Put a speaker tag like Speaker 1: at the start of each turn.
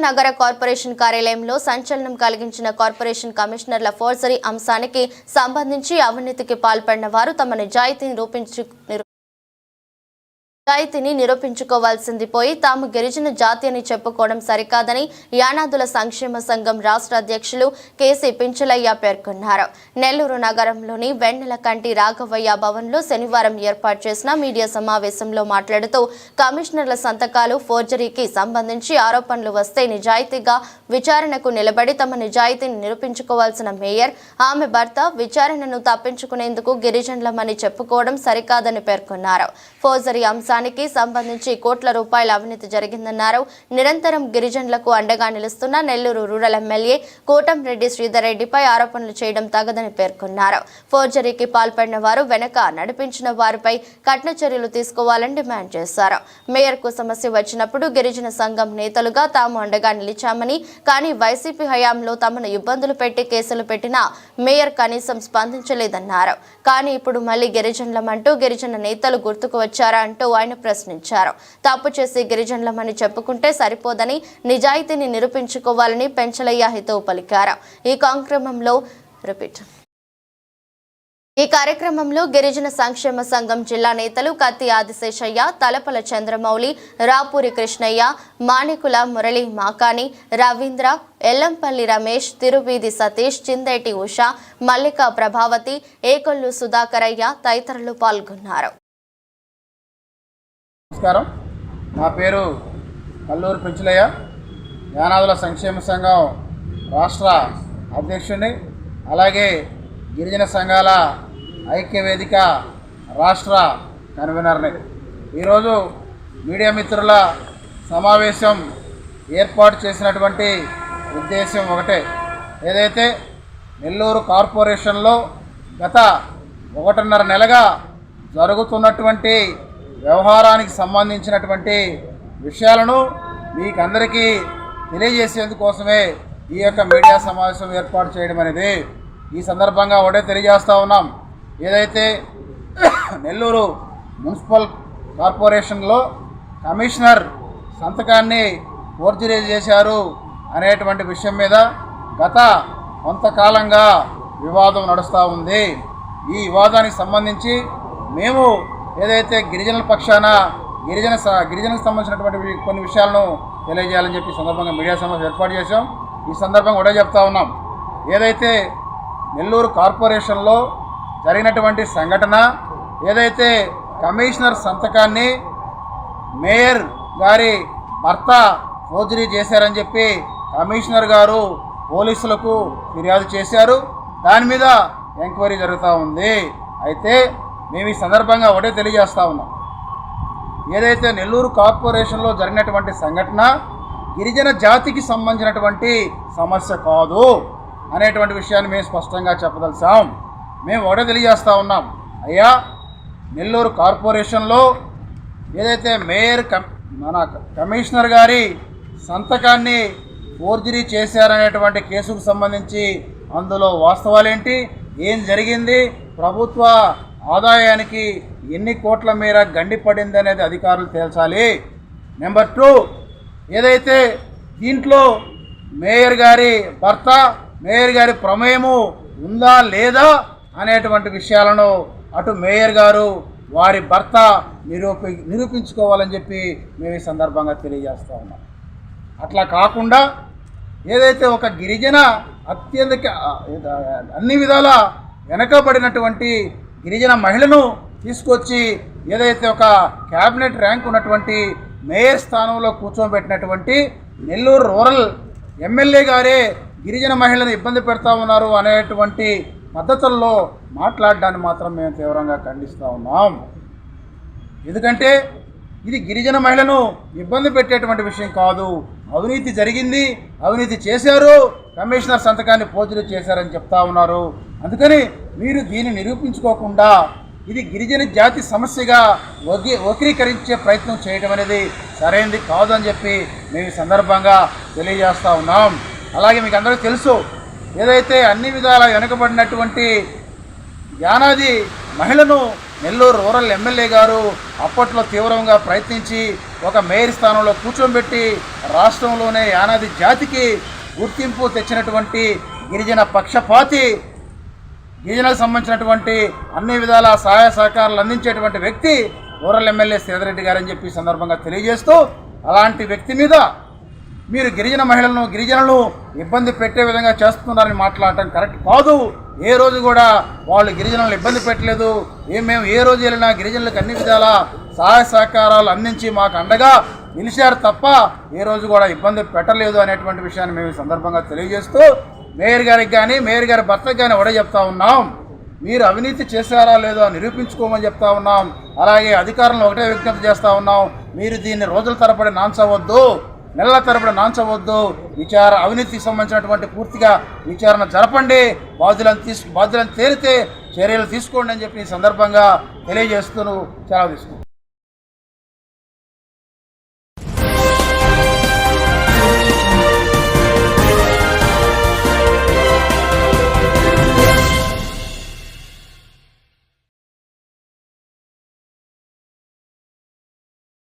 Speaker 1: నగర కార్పొరేషన్ కార్యాలయంలో సంచలనం కలిగించిన కార్పొరేషన్ కమిషనర్ల ఫోర్జరీ అంశానికి సంబంధించి అవినీతికి పాల్పడిన వారు తమ నిజాయితీని రూపించు నిజాయితీని నిరూపించుకోవాల్సింది పోయి తాము గిరిజన జాతి అని చెప్పుకోవడం సరికాదని యానాదుల సంక్షేమ సంఘం రాష్ట్ర అధ్యక్షులు కేసీ పించలయ్య పేర్కొన్నారు. నెల్లూరు నగరంలోని వెన్నెల కంటి రాఘవయ్య భవన్లో శనివారం ఏర్పాటు చేసిన మీడియా సమావేశంలో మాట్లాడుతూ కమిషనర్ల సంతకాలు ఫోర్జరీకి సంబంధించి ఆరోపణలు వస్తే నిజాయితీగా విచారణకు నిలబడి తమ నిజాయితీని నిరూపించుకోవాల్సిన మేయర్ ఆమె భర్త విచారణను తప్పించుకునేందుకు గిరిజనులమని చెప్పుకోవడం సరికాదని పేర్కొన్నారు. ఫోర్జరీ అంశానికి సంబంధించి కోట్ల రూపాయల అవినీతి జరిగిందన్నారు. నిరంతరం గిరిజనులకు అండగా నిలుస్తున్న నెల్లూరు రూరల్ ఎమ్మెల్యే కోటంరెడ్డి శ్రీధర్ రెడ్డిపై ఆరోపణలు చేయడం తగదని పేర్కొన్నారు. ఫోర్జరీకి పాల్పడిన వారు వెనక నడిపించిన వారిపై కఠిన చర్యలు తీసుకోవాలని డిమాండ్ చేశారు. మేయర్కు సమస్య వచ్చినప్పుడు గిరిజన సంఘం నేతలుగా తాము అండగా నిలిచామని కానీ వైసీపీ హయాంలో తమను ఇబ్బందులు పెట్టి కేసులు పెట్టినా మేయర్ కనీసం స్పందించలేదన్నారు. కానీ ఇప్పుడు మళ్ళీ గిరిజనులమంటూ గిరిజన నేతలు గుర్తుకు వచ్చారా అంటూ ఆయన ప్రశ్నించారు. తప్పు చేసి గిరిజనులమని చెప్పుకుంటే సరిపోదని నిజాయితీని నిరూపించుకోవాలని పెంచలయ్య హితవు పలికారు. ఈ కార్యక్రమంలో రిపీట్. ఈ కార్యక్రమంలో గిరిజన సంక్షేమ సంఘం జిల్లా నేతలు కత్తి ఆదిశేషయ్య తలపల చంద్రమౌళి రాపూరి కృష్ణయ్య మాణికుల మురళి మాకాని రవీంద్ర ఎల్లంపల్లి రమేష్ తిరువీధి సతీష్ చిందేటి ఉష మల్లిక ప్రభావతి ఏకొల్లు సుధాకరయ్య తదితరులు పాల్గొన్నారు.
Speaker 2: నమస్కారం. నా పేరు కల్లూరు పెంచులయ్య. యానాదుల సంక్షేమ సంఘం రాష్ట్ర అధ్యక్షుడిని. అలాగే గిరిజన సంఘాల ఐక్యవేదిక రాష్ట్ర కన్వీనర్ని. ఈరోజు మీడియా మిత్రుల సమావేశం ఏర్పాటు చేసినటువంటి ఉద్దేశం ఒకటే. ఏదైతే నెల్లూరు కార్పొరేషన్లో గత ఒకటిన్నర నెలగా జరుగుతున్నటువంటి వ్యవహారానికి సంబంధించినటువంటి విషయాలను మీకు అందరికీ తెలియజేసేందుకోసమే ఈ యొక్క మీడియా సమావేశం ఏర్పాటు చేయడం అనేది ఈ సందర్భంగా ఒకటే తెలియజేస్తూ ఉన్నాం. ఏదైతే నెల్లూరు మున్సిపల్ కార్పొరేషన్లో కమిషనర్ సంతకాన్ని ఫోర్జరీ చేశారు అనేటువంటి విషయం మీద గత కొంతకాలంగా వివాదం నడుస్తూ ఉంది. ఈ వివాదానికి సంబంధించి మేము ఏదైతే గిరిజనుల పక్షాన గిరిజన స- గిరిజనకు సంబంధించినటువంటి కొన్ని విషయాలను తెలియజేయాలని చెప్పి సందర్భంగా మీడియా సమావేశం ఏర్పాటు చేశాం. ఈ సందర్భంగా ఒకటే చెప్తా ఉన్నాం. ఏదైతే నెల్లూరు కార్పొరేషన్లో జరిగినటువంటి సంఘటన ఏదైతే కమిషనర్ సంతకాన్ని మేయర్ గారి భర్త ఫోర్జరీ చేశారని చెప్పి కమిషనర్ గారు పోలీసులకు ఫిర్యాదు చేశారు. దాని మీద ఎంక్వైరీ జరుగుతూ ఉంది. అయితే మేము ఈ సందర్భంగా ఒకటే తెలియజేస్తా ఉన్నాం. ఏదైతే నెల్లూరు కార్పొరేషన్లో జరిగినటువంటి సంఘటన గిరిజన జాతికి సంబంధించినటువంటి సమస్య కాదు అనేటువంటి విషయాన్ని మేము స్పష్టంగా చెప్పదలిసాం మేము ఒకటే తెలియజేస్తూ ఉన్నాం. అయ్యా నెల్లూరు కార్పొరేషన్లో ఏదైతే మేయర్ మన కమిషనర్ గారి సంతకాన్ని ఫోర్జరీ చేశారనేటువంటి కేసుకు సంబంధించి అందులో వాస్తవాలేంటి? ఏం జరిగింది? ప్రభుత్వ ఆదాయానికి ఎన్ని కోట్ల మేర గండి పడిందనేది అధికారులు తేల్చాలి. నెంబర్ టూ ఏదైతే దీంట్లో మేయర్ గారి భర్త మేయర్ గారి ప్రమేయము ఉందా లేదా అనేటువంటి విషయాలను అటు మేయర్ గారు వారి భర్త నిరూపి నిరూపించుకోవాలని చెప్పి మేము ఈ సందర్భంగా తెలియజేస్తా ఉన్నాం. అట్లా కాకుండా ఏదైతే ఒక గిరిజన అత్యధిక అన్ని విధాల వెనకబడినటువంటి గిరిజన మహిళను తీసుకొచ్చి ఏదైతే ఒక క్యాబినెట్ ర్యాంక్ ఉన్నటువంటి మేయర్ స్థానంలో కూర్చోబెట్టినటువంటి నెల్లూరు రూరల్ ఎమ్మెల్యే గారే గిరిజన మహిళను ఇబ్బంది పెడతా ఉన్నారు అనేటువంటి పద్ధతుల్లో మాట్లాడడాన్ని మాత్రం మేము తీవ్రంగా ఖండిస్తూ ఉన్నాం. ఎందుకంటే ఇది గిరిజన మహిళను ఇబ్బంది పెట్టేటువంటి విషయం కాదు. అవినీతి జరిగింది అవినీతి చేశారు కమిషనర్ సంతకాన్ని పోజులు చేశారని చెప్తా ఉన్నారు. అందుకని మీరు దీన్ని నిరూపించుకోకుండా ఇది గిరిజన జాతి సమస్యగా వగి వక్రీకరించే ప్రయత్నం చేయడం అనేది సరైనది కాదు అని చెప్పి మేము ఈ సందర్భంగా తెలియజేస్తూ ఉన్నాం. అలాగే మీకు అందరూ తెలుసు ఏదైతే అన్ని విధాల వెనుకబడినటువంటి యానాది మహిళను నెల్లూరు రూరల్ ఎమ్మెల్యే గారు అప్పట్లో తీవ్రంగా ప్రయత్నించి ఒక మేయర్ స్థానంలో కూర్చోబెట్టి రాష్ట్రంలోనే యానాది జాతికి గుర్తింపు తెచ్చినటువంటి గిరిజన పక్షపాతి గిరిజనకు సంబంధించినటువంటి అన్ని విధాల సహాయ సహకారాలు అందించేటువంటి వ్యక్తి ఊరల్ ఎమ్మెల్యే సేదరెడ్డి గారని చెప్పి సందర్భంగా తెలియజేస్తూ అలాంటి వ్యక్తి మీద మీరు గిరిజన మహిళలను గిరిజనులను ఇబ్బంది పెట్టే విధంగా చేస్తున్నారని మాట్లాడటం కరెక్ట్ కాదు. ఏ రోజు కూడా వాళ్ళు గిరిజనులను ఇబ్బంది పెట్టలేదు. ఏ మేము ఏ రోజు వెళ్ళినా గిరిజనులకు అన్ని విధాల సహాయ సహకారాలు అందించి మాకు అండగా నిలిచారు తప్ప ఏ రోజు కూడా ఇబ్బంది పెట్టలేదు అనేటువంటి విషయాన్ని మేము ఈ సందర్భంగా తెలియజేస్తూ మేయర్ గారికి కానీ మేయర్ గారి భర్తకి కానీ ఒకటే చెప్తా ఉన్నాం. మీరు అవినీతి చేశారా లేదో నిరూపించుకోమని చెప్తా ఉన్నాం. అలాగే అధికారులను ఒకటే విజ్ఞప్తి చేస్తూ ఉన్నాం. మీరు దీన్ని రోజుల తరబడి నాంచవద్దు నెలల తరబడి నాంచవద్దు. విచార అవినీతికి సంబంధించినటువంటి పూర్తిగా విచారణ జరపండి. బాధ్యులను తీసు బాధ్యులను తేలితే చర్యలు తీసుకోండి అని చెప్పి ఈ సందర్భంగా తెలియజేస్తూ సెలవు తీసుకుంటాను